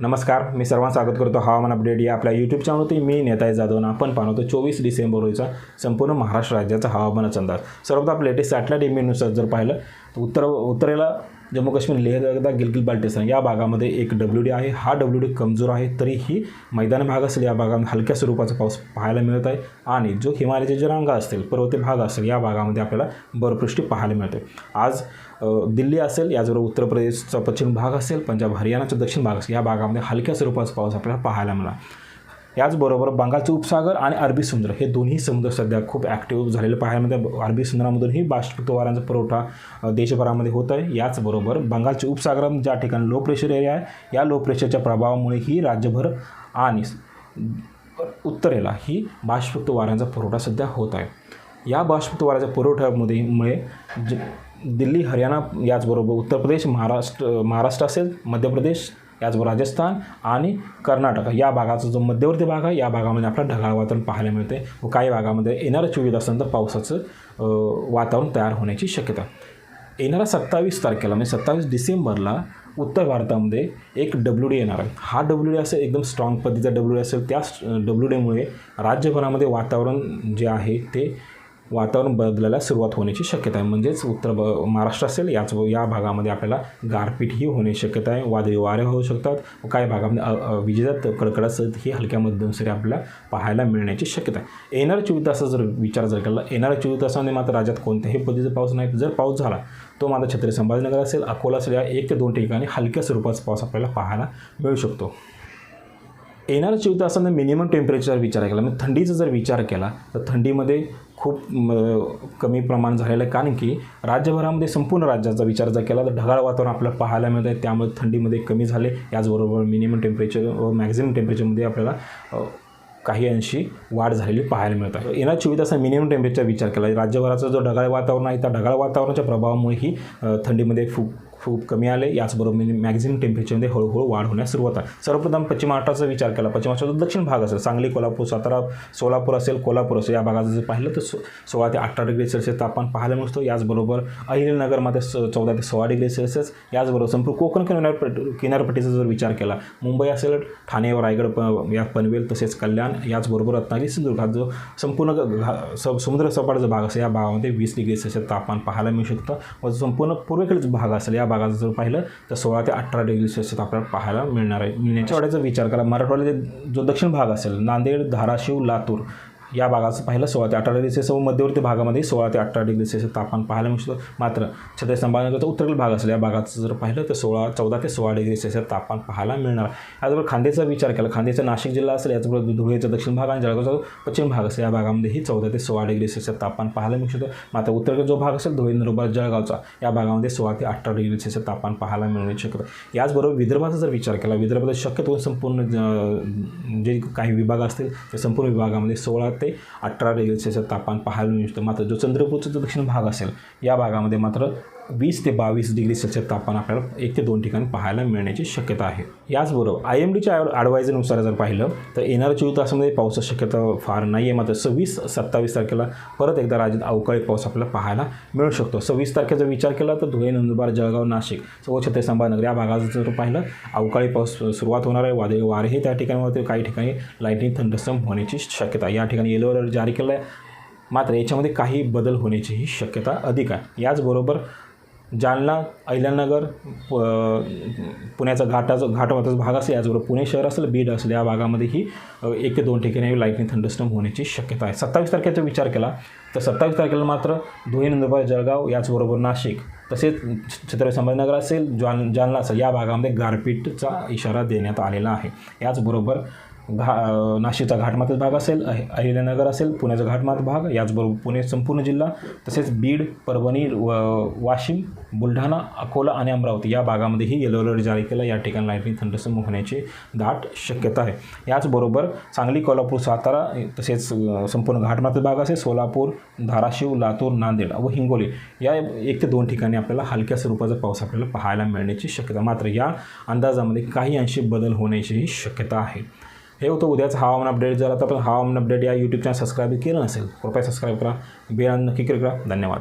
नमस्कार मी सर्वांना स्वागत करतो हवामान अपडेट या आपल्या यूट्यूब चॅनलवरती मी नेताय जाधव आपण पाहतो चोवीस डिसेंबर रोजीचा संपूर्ण महाराष्ट्र राज्याचा हवामानाचा अंदाज सर्वप्रथम आप लेटेस्ट सॅटेलाईट इमेजनुसार जर पाहिलं तर उत्तर उत्तरेला जम्मू काश्मीर लेह लडाख गिलगिल बाल्टिस्तान या भागामध्ये एक डब्ल्यू डी आहे. हा डब्ल्यू डी कमजोर आहे तरीही मैदानी भाग असेल या भागामध्ये हलक्या स्वरूपाचा पाऊस पाहायला मिळत आहे. आणि जो हिमालयाचे जे रांगा असतील पर्वतीय भाग असेल या भागामध्ये आपल्याला बर्फवृष्टी पाहायला मिळते. आज दिल्ली असेल याचबरोबर उत्तर प्रदेशचा पश्चिम भाग असेल पंजाब हरियाणाचा दक्षिण भाग असेल या भागामध्ये हलक्या स्वरूपाचा पाऊस आपल्याला पाहायला मिळाला याचबरोबर बंगालचे उपसागर आणि अरबी समुद्र हे दोन्ही समुद्र सध्या खूप ॲक्टिव्ह झालेले पाहायला मिळते अरबी समुद्रामधूनही बाष्पित वाऱ्यांचा पुरवठा देशभरामध्ये होत आहे. याचबरोबर बंगालचे उपसागर ज्या ठिकाणी लो प्रेशर एरिया आहे या लो प्रेशरच्या प्रभावामुळेही राज्यभर आणि उत्तरेला ही बाष्पयुक्त वाऱ्यांचा पुरवठा सध्या होत आहे. या बाष्पयुक्त वाऱ्याच्या पुरवठ्यामध्ये मुळे ज दिल्ली हरियाणा याचबरोबर उत्तर प्रदेश महाराष्ट्र महाराष्ट्र असेल मध्य प्रदेश याचबरोबर राजस्थान आणि कर्नाटक. या भागाचा जो मध्यवर्ती भाग आहे या भागामध्ये आपल्याला ढगाळ वातावरण पाहायला मिळते व काही भागामध्ये येणाऱ्या चोवीस तासानंतर पावसाचं वातावरण तयार होण्याची शक्यता. येणाऱ्या सत्तावीस तारखेला म्हणजे सत्तावीस डिसेंबरला उत्तर भारतामध्ये एक डब्ल्यू डी येणार आहे. हा डब्ल्यू डी असेल एकदम स्ट्रॉंग पद्धतीचा डब्ल्यू डी असेल त्या डब्ल्यू डीमुळे राज्यभरामध्ये वातावरण जे आहे ते वातावरण बदलायला सुरुवात होण्याची शक्यता आहे. म्हणजेच उत्तर ब महाराष्ट्र असेल याच या भागामध्ये आपल्याला गारपीटही होण्याची शक्यता आहे. वादळी वारे होऊ शकतात. व काही भागामध्ये विजेतात अ- कडकडासह ही हलक्या मध्यम सरी आपल्याला पाहायला मिळण्याची शक्यता आहे. येणाऱ्या चोवीस तासाचा जर विचार जर केला येणाऱ्या चोवीस तासामध्ये मात्र राज्यात कोणत्याही पद्धतीचा पाऊस नाही. जर पाऊस झाला तो मात्र छत्री संभाजीनगर असेल अकोला असेल या एक ते दोन ठिकाणी हलक्या स्वरूपाचा पाऊस आपल्याला पाहायला मिळू शकतो. येणाऱ्या चोवीस तासांना मिनिमम टेम्परेचर विचार केला म्हणजे थंडीचा जर विचार केला तर थंडीमध्ये खूप म, कमी प्रमाण झालेलं आहे. कारण की राज्यभरामध्ये संपूर्ण राज्याचा विचार जर केला तर ढगाळ वातावरण आपल्याला पाहायला मिळत आहे त्यामुळे थंडीमध्ये कमी झाले. याचबरोबर मिनिमम टेम्परेचर व मॅक्झिमम टेम्परेचरमध्ये आपल्याला काही अंशी वाढ झालेली पाहायला मिळत आहे. येणार चोवीस तासात मिनिमम टेम्परेचर विचार केला. राज्यभराचा जो ढगाळ वातावरण आहे त्या ढगाळ वातावरणाच्या प्रभावामुळेही ही थंडीमध्ये फू खूप कमी आले. याचबरोबर मॅक्झिमम टेम्परेचरमध्ये हळूहळू वाढ होण्यास सुरुवात आहे. सर्वप्रथम पश्चिम महाराष्ट्राचा विचार केला. पश्चिम महाराष्ट्राचा दक्षिण भाग असेल सांगली कोल्हापूर सातारा सोलापूर असेल कोल्हापूर असेल या भागाचं जर पाहिलं तर सो सोळा ते अठरा डिग्री सेल्सिअस तापमान पाहायला मिळतो. याचबरोबर अहिलनगरमध्ये स चौदा ते सोळा डिग्री सेल्सिअस. याचबरोबर संपूर्ण कोकण किनारपट्टी किनारपट्टीचा जर विचार केला मुंबई असेल ठाणे व रायगड प या पनवेल तसेच कल्याण याचबरोबर रत्नागिरी सिंधुदुर्ग जो संपूर्ण घा स समुद्र सपाट जो भाग असेल या भागामध्ये वीस डिग्री सेल्सिअस तापमान पाहायला मिळू शकतं. व जो संपूर्ण पूर्वेकडे जो भाग असेल या भागाचं जर पाहिलं तर सोळा ते अठरा डिग्री सेल्सिअस आपल्याला पाहायला मिळणार आहे. मिळण्याच्या वाड्याचा विचार करा. मराठवाड्याचे जो दक्षिण भाग असेल नांदेड धाराशिव लातूर या भागाचं पाहिलं सोळा ते अठरा डिग्री सेल्सिअस व मध्यवर्ती भागामध्ये सोळा ते अठरा डिग्री सेल्सिअस तापमान पाहायला मिळू शकतं. मात्र छत्रपती संभाजीनगरचा उत्तरेकडील भाग असेल या भागाचं जर पाहिलं तर सोळा चौदा ते सोळा डिग्री सेल्सिअस तापमान पाहायला मिळणार. याचबरोबर खांदेचा विचार केला खांदेचा नाशिक जिल्हा असेल याचबरोबर धुळेचा दक्षिण भाग आणि जळगावचा पश्चिम भाग असेल या भागामध्येही चौदा ते सोळा डिग्री सेल्सिअस तापमान पाहायला मिळू शकतं. मात्र उत्तरेकडे जो भाग असेल धुळे नंदुरबार जळगावचा या भागामध्ये सोळा ते अठरा डिग्री सेल्सिअस तापमान पाहायला मिळू शकतं. याचबरोबर विदर्भाचा जर विचार केला विदर्भात शक्यतो संपूर्ण ज- जे काही विभाग असतील त्या संपूर्ण विभागामध्ये सोळा ते अठरा डिग्री सेल्सिअस तापमान पाहायला मिळू शकतं. मात्र जो चंद्रपूरचा जो दक्षिण भाग असेल या भागामध्ये मात्र वीस ते बावीस डिग्री सेल्सिअस तापमान आपल्याला एक ते दोन ठिकाणी पाहायला मिळण्याची शक्यता आहे. याचबरोबर आय एम डीच्या ॲडवायझरनुसार जर पाहिलं तर येणाऱ्या चोवीस तासामध्ये पावसाची शक्यता फार नाही आहे मात्र सव्वीस सत्तावीस तारखेला परत एकदा राज्यात अवकाळी पाऊस आपल्याला पाहायला मिळू शकतो. सव्वीस तारखेचा विचार केला तर धुळे नंदुरबार जळगाव नाशिक व छत्रपती या भागात जर पाहिलं अवकाळी पाऊस सुरुवात होणार आहे. वादळी वारेही त्या ठिकाणी काही ठिकाणी लाईटिंग थंडस्टम होण्याची शक्यता या ठिकाणी येलो अलर्ट जारी केला आहे मात्र याच्यामध्ये काही बदल होण्याचीही शक्यता अधिक आहे. याचबरोबर जालना अहिल्यानगर प- पुण्याचा घाटाचा घाटावाचा भाग असेल याचबरोबर पुणे शहर असेल बीड असेल या भागामध्येही ही एक ते दोन ठिकाणी लाईटनिंग थंडस्टम होण्याची शक्यता आहे. सत्तावीस तारखेचा विचार केला तर सत्तावीस तारखेला मात्र धुळे नंदुरबार जळगाव याचबरोबर नाशिक तसेच छत्रपती संभाजीनगर असेल जाल जालना असेल या भागामध्ये गारपीटचा इशारा देण्यात आलेला आहे. याचबरोबर घा नाशिकचा घाटमातच भाग असेल अहिल्यानगर असेल पुण्याचा घाटमाथ भाग याचबरोबर पुणे संपूर्ण जिल्हा तसेच बीड परभणी व वाशिम बुलढाणा अकोला आणि अमरावती या भागामध्येही येलो अलर्ट जारी केला. या ठिकाणी लाईटनिंग थंडसम होण्याची दाट शक्यता आहे. याचबरोबर सांगली कोल्हापूर सातारा तसेच संपूर्ण घाटमाथ्याचा भाग असेल सोलापूर धाराशिव लातूर नांदेड व हिंगोली. या एक ते दोन ठिकाणी आपल्याला हलक्या स्वरूपाचा पाऊस आपल्याला पाहायला मिळण्याची शक्यता मात्र या अंदाजामध्ये काही अंशी बदल होण्याचीही शक्यता आहे. हे होतं उद्याचं हवामान अपडेट. जर आता आपण हवामान अपडेट या यूट्यूब चॅनल सबस्क्राईब केलं नसेल कृपया सबस्क्राईब करा. बेल नक्की करा. धन्यवाद.